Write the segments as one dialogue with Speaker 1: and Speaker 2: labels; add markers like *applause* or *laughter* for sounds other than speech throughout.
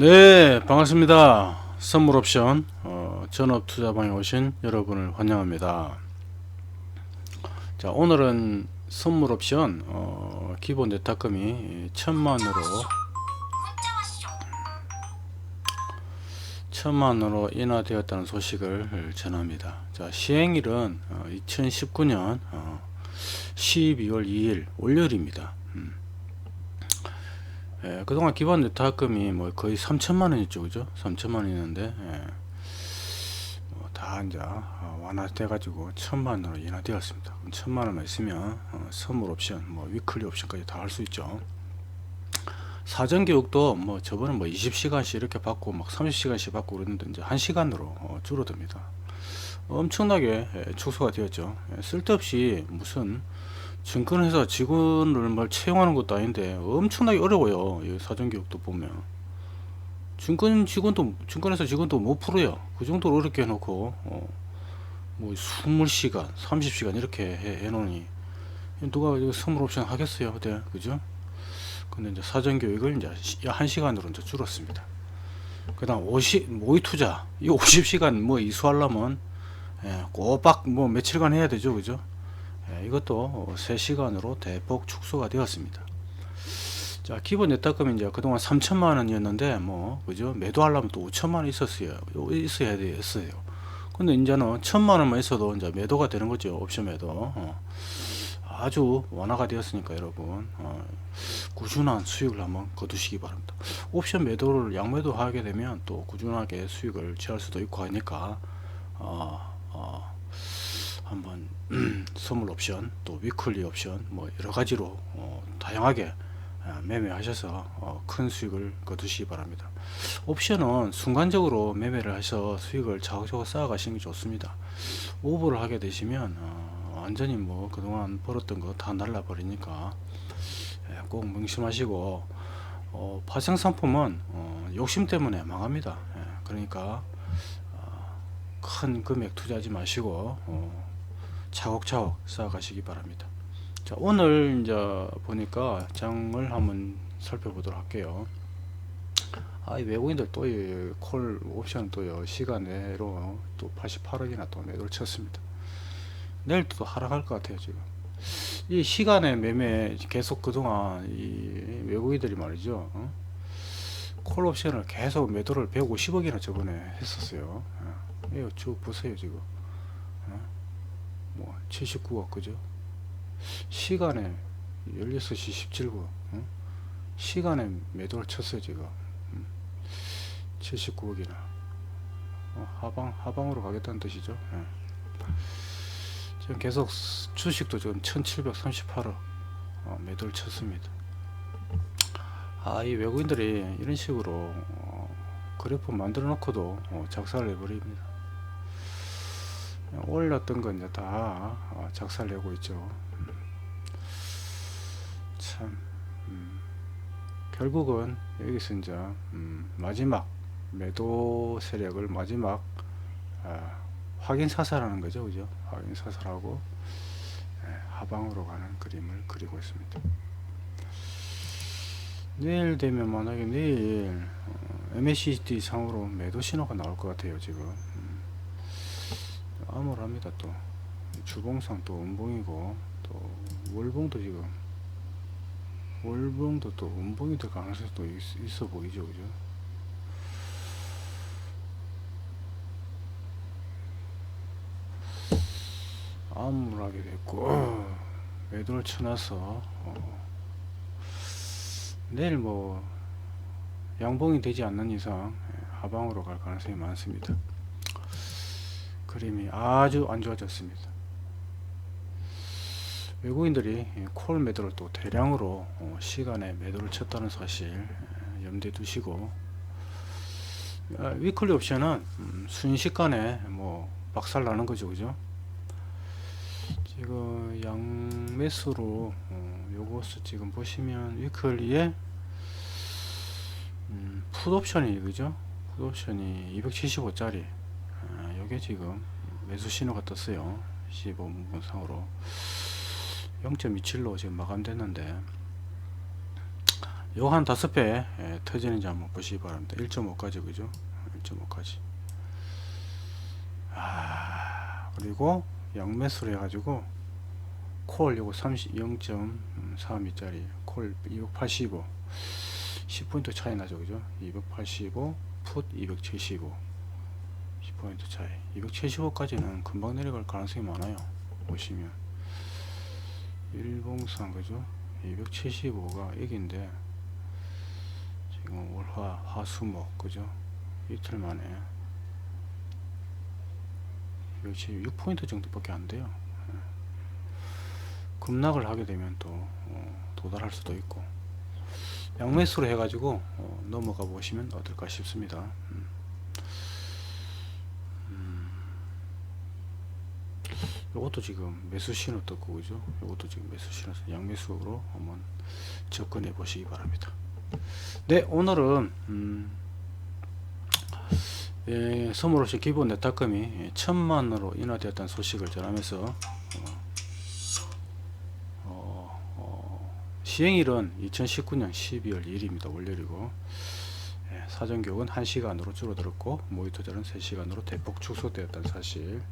Speaker 1: 네, 반갑습니다. 선물 옵션 어, 전업 투자방에 오신 여러분을 환영합니다. 자, 오늘은 선물 옵션 어, 기본 네타금이 천만으로 천만으로 인하되었다는 소식을 전합니다. 자, 시행일은 어, 2019년 어, 12월 2일 월요일입니다. 음. 예, 그동안 기본 네트학금이 뭐 거의 3천만 원이죠, 그죠? 3천만 원이었는데, 예, 뭐 다 이제 어, 완화돼가지고 천만 원으로 인하되었습니다. 그럼 천만 원만 있으면 어, 선물 옵션, 뭐 위클리 옵션까지 다 할 수 있죠. 사전 교육도 뭐 저번에 뭐 20시간씩 이렇게 받고 막 30시간씩 받고 그랬는데 이제 1시간으로 어, 줄어듭니다. 엄청나게 예, 축소가 되었죠. 예, 쓸데없이 무슨 증권회사 직원을 뭘 채용하는 것도 아닌데 엄청나게 어려워요. 이 사전 교육도 보면 증권 직원도 증권회사 직원도 못 풀어요. 그 정도로 어렵게 해놓고 어, 뭐 20시간, 30시간 이렇게 해, 해놓으니 누가 선물 옵션 하겠어요, 네, 그죠? 근데 이제 사전 교육을 이제 시- 한 시간으로 이제 줄었습니다. 그다음 50 모의 투자 이 50시간 뭐 이수하려면 예, 꼬박 뭐 며칠간 해야 되죠, 그죠? 예, 이것도 3시간으로 대폭 축소가 되었습니다. 자, 기본 예탁금이 이제 그동안 3천만 원이었는데 뭐 그죠? 매도하려면 또 5천만 원 있었어요. 있어야 됐어요. 근데 이제는 천만 원만 있어도 이제 매도가 되는 거죠. 옵션 매도. 어. 아주 완화가 되었으니까 여러분 어, 꾸준한 수익을 한번 거두시기 바랍니다. 옵션 매도를 양매도 하게 되면 또 꾸준하게 수익을 취할 수도 있고 하니까 어, 어, 한번 *clears throat* 선물 옵션 또 위클리 옵션 뭐 여러 가지로 어, 다양하게 어, 매매하셔서 어, 큰 수익을 거두시기 바랍니다. 옵션은 순간적으로 매매를 하셔서 수익을 차곡차곡 쌓아가시는 게 좋습니다. 오버를 하게 되시면 어, 완전히 뭐 그동안 벌었던 거 다 날라버리니까 예, 꼭 명심하시고 어, 파생 상품은 어, 욕심 때문에 망합니다. 예, 그러니까 어, 큰 금액 투자하지 마시고 어, 차곡차곡 쌓아가시기 바랍니다. 자 오늘 이제 보니까 장을 한번 살펴보도록 할게요. 아, 이 외국인들 또이콜 옵션 또요 시간 내로 또 88억이나 또 매도를 쳤습니다. 내일 또 하락할 것 같아요 지금. 이 시간에 매매 계속 그동안 이 외국인들이 말이죠. 어? 콜 옵션을 계속 매도를 150억이나 저번에 했었어요. 어. 이거 쭉 보세요 지금. 어? 뭐 79억 그죠? 시간에 16시 17분 어? 시간에 매도를 쳤어요 지금. 79억이나 어, 하방 하방으로 가겠다는 뜻이죠. 예. 지금 계속 스- 주식도 지금 1,738억 어, 매도를 쳤습니다. 아, 이 외국인들이 이런 식으로 어, 그래프 만들어 놓고도 어, 작살을 내버립니다. 올랐던 건 이제 다 어, 작살 내고 있죠. 음. 참 음, 결국은 여기서 이제 음, 마지막 매도 세력을 마지막 아, 확인 사살하는 거죠, 그죠? 확인 사살하고 예, 하방으로 가는 그림을 그리고 있습니다. 내일 되면 만약에 내일 어, MACD 상으로 매도 신호가 나올 것 같아요, 지금. 음, 암울합니다, 또. 주봉상 또 음봉이고, 또 월봉도 지금 월봉도 또 음봉이 될 가능성이 또 있, 있어 보이죠, 그죠? 암울하게 됐고 매도를 쳐놔서 어, 내일 뭐 양봉이 되지 않는 이상 예, 하방으로 갈 가능성이 많습니다. 그림이 아주 안 좋아졌습니다. 외국인들이 이콜 매도를 또 대량으로 어, 시간에 매도를 쳤다는 사실 예, 염두에 두시고 아, 위클리 옵션은 음, 순식간에 뭐 박살 나는 거죠, 그죠? 지금 양매수로 어, 요것을 지금 보시면 위클리에 음, 풋옵션이 그죠? 풋옵션이 275짜리 아, 요게 지금 매수 신호가 떴어요 15분 상으로 0.27로 지금 마감됐는데 요한 다섯 배 예, 터지는지 한번 보시기 바랍니다. 1.5까지 그죠? 1.5까지. 아 그리고 양매수를 해가지고 콜 요거 30 0.3미짜리 콜 285. 10포인트 차이 나죠 그죠? 285, 풋 275. 10포인트 차이. 275까지는 금방 내려갈 가능성이 많아요. 보시면 일봉상 그죠? 275가 액인데 지금 월화 화수목 그죠? 이틀 만에 276포인트 정도밖에 안 돼요. 예. 급락을 하게 되면 또 어, 도달할 수도 있고 양매수로 해가지고 어, 넘어가 보시면 어떨까 싶습니다. 음. 요것도 지금 매수 신호 떴고 그죠? 요것도 지금 매수 신호 양매수로 한번 접근해 보시기 바랍니다. 네 오늘은 음, 예, 선물 없이 기본 내탁금이 예, 천만으로 인하되었다는 소식을 전하면서 어, 어, 어, 시행일은 2019년 12월 2일입니다. 월요일이고 예, 사전 교육은 1시간으로 줄어들었고 모의 투자는 3시간으로 대폭 축소되었다는 사실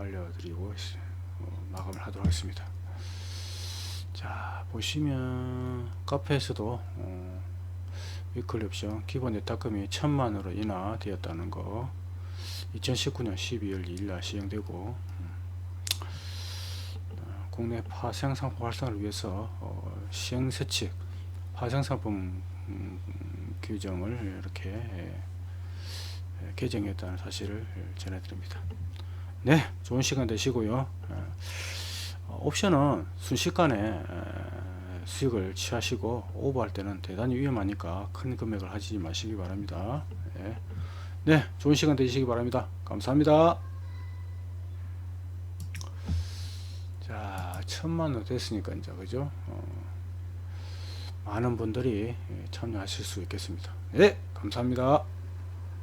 Speaker 1: 알려드리고 어, 마감을 하도록 하겠습니다. 자 보시면 카페에서도 어, 위클리 옵션 기본 예탁금이 천만으로 인하되었다는 거 2019년 12월 2일 날 시행되고 음, 어, 국내 파생상품 활성화를 위해서 어, 시행세칙 파생상품 음, 규정을 이렇게 예, 예, 개정했다는 사실을 전해드립니다. 네, 좋은 시간 되시고요. 예, 어, 옵션은 순식간에 에, 수익을 취하시고 오버할 때는 대단히 위험하니까 큰 금액을 하지 마시기 바랍니다. 예. 네, 좋은 시간 되시기 바랍니다. 감사합니다. 자, 천만 원 됐으니까 이제 그죠? 어, 많은 분들이 예, 참여하실 수 있겠습니다. 네, 감사합니다.